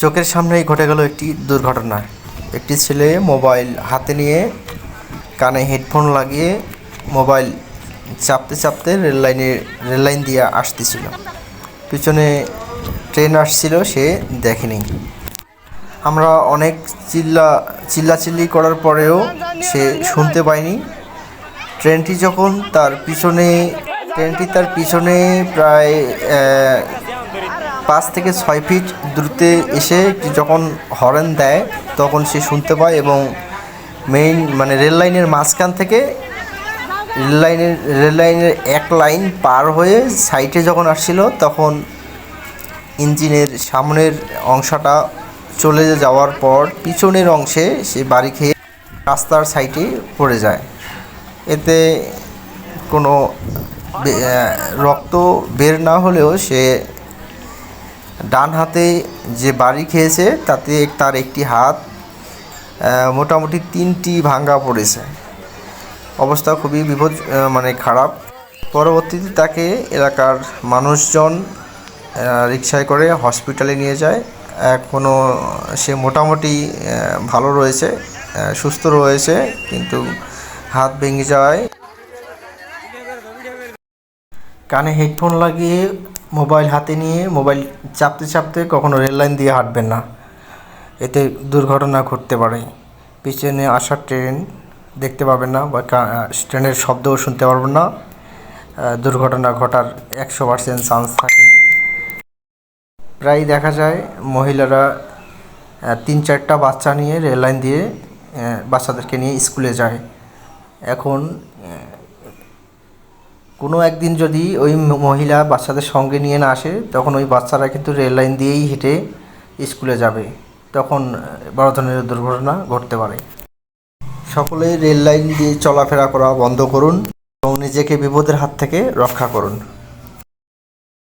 চোখের সামনেই ঘটে গেল একটি দুর্ঘটনা। একটি ছেলে মোবাইল হাতে নিয়ে কানে হেডফোন লাগিয়ে মোবাইল চাপতে চাপতে রেল লাইনে, রেল লাইন দিয়ে আসতেছিল। পিছনে ট্রেন আসছিল, সে দেখেনি। আমরা অনেক চিল্লা, চিল্লাচিল্লি করার পরেও সে শুনতে পায়নি ট্রেনটি যখন তার পিছনে, ট্রেনটি তার পিছনে প্রায় পাঁচ থেকে ছয় ফিট দূরত্বে এসে যখন হরেন দেয়, তখন সে শুনতে পায় এবং মেইন মানে রেল লাইনের মাঝখান থেকে রেল লাইনের রেল লাইনের এক লাইন পার হয়ে সাইডে যখন আসছিল, তখন ইঞ্জিনের সামনের অংশটা চলে যাওয়ার পর পিছনের অংশে সে বাড়ি খেয়ে রাস্তার সাইডে পড়ে যায়। এতে কোনো রক্ত বের না হলেও সে ডান হাতে যে বাড়ি খেয়েছে তাতে তার একটি হাত মোটামুটি তিনটি ভাঙ্গা পড়েছে। অবস্থা খুবই বিপদ মানে খারাপ। পরবর্তীতে তাকে এলাকার মানুষজন আহ, রিকশায় করে হসপিটালে নিয়ে যায়। এখনও সে মোটামুটি ভালো রয়েছে সুস্থ রয়েছে কিন্তু হাত ভেঙে যাওয়ায় কানে হেডফোন লাগিয়ে মোবাইল হাতে নিয়ে, মোবাইল চাপতে চাপতে কখনো রেল লাইন দিয়ে হাঁটবেন না। এতে দুর্ঘটনা ঘটতে পারে। পিছনে আসা ট্রেন দেখতে পাবেন না বা ট্রেনের শব্দও শুনতে পারবেন না। দুর্ঘটনা ঘটার একশো পার্সেন্ট চান্স থাকে। প্রায় দেখা যায় মহিলারা তিন চারটা বাচ্চা নিয়ে রেল লাইন দিয়ে বাচ্চাদেরকে নিয়ে স্কুলে যায়। এখন কোনো একদিন যদি ওই মহিলা বাচ্চাদের সঙ্গে নিয়ে না আসে, তখন ওই বাচ্চারা কিন্তু রেল লাইন দিয়েই হেঁটে স্কুলে যাবে। তখন বড় ধরনের দুর্ঘটনা ঘটতে পারে। সকলেই রেল লাইন দিয়ে চলাফেরা করা বন্ধ করুন এবং নিজেকে বিপদের হাত থেকে রক্ষা করুন।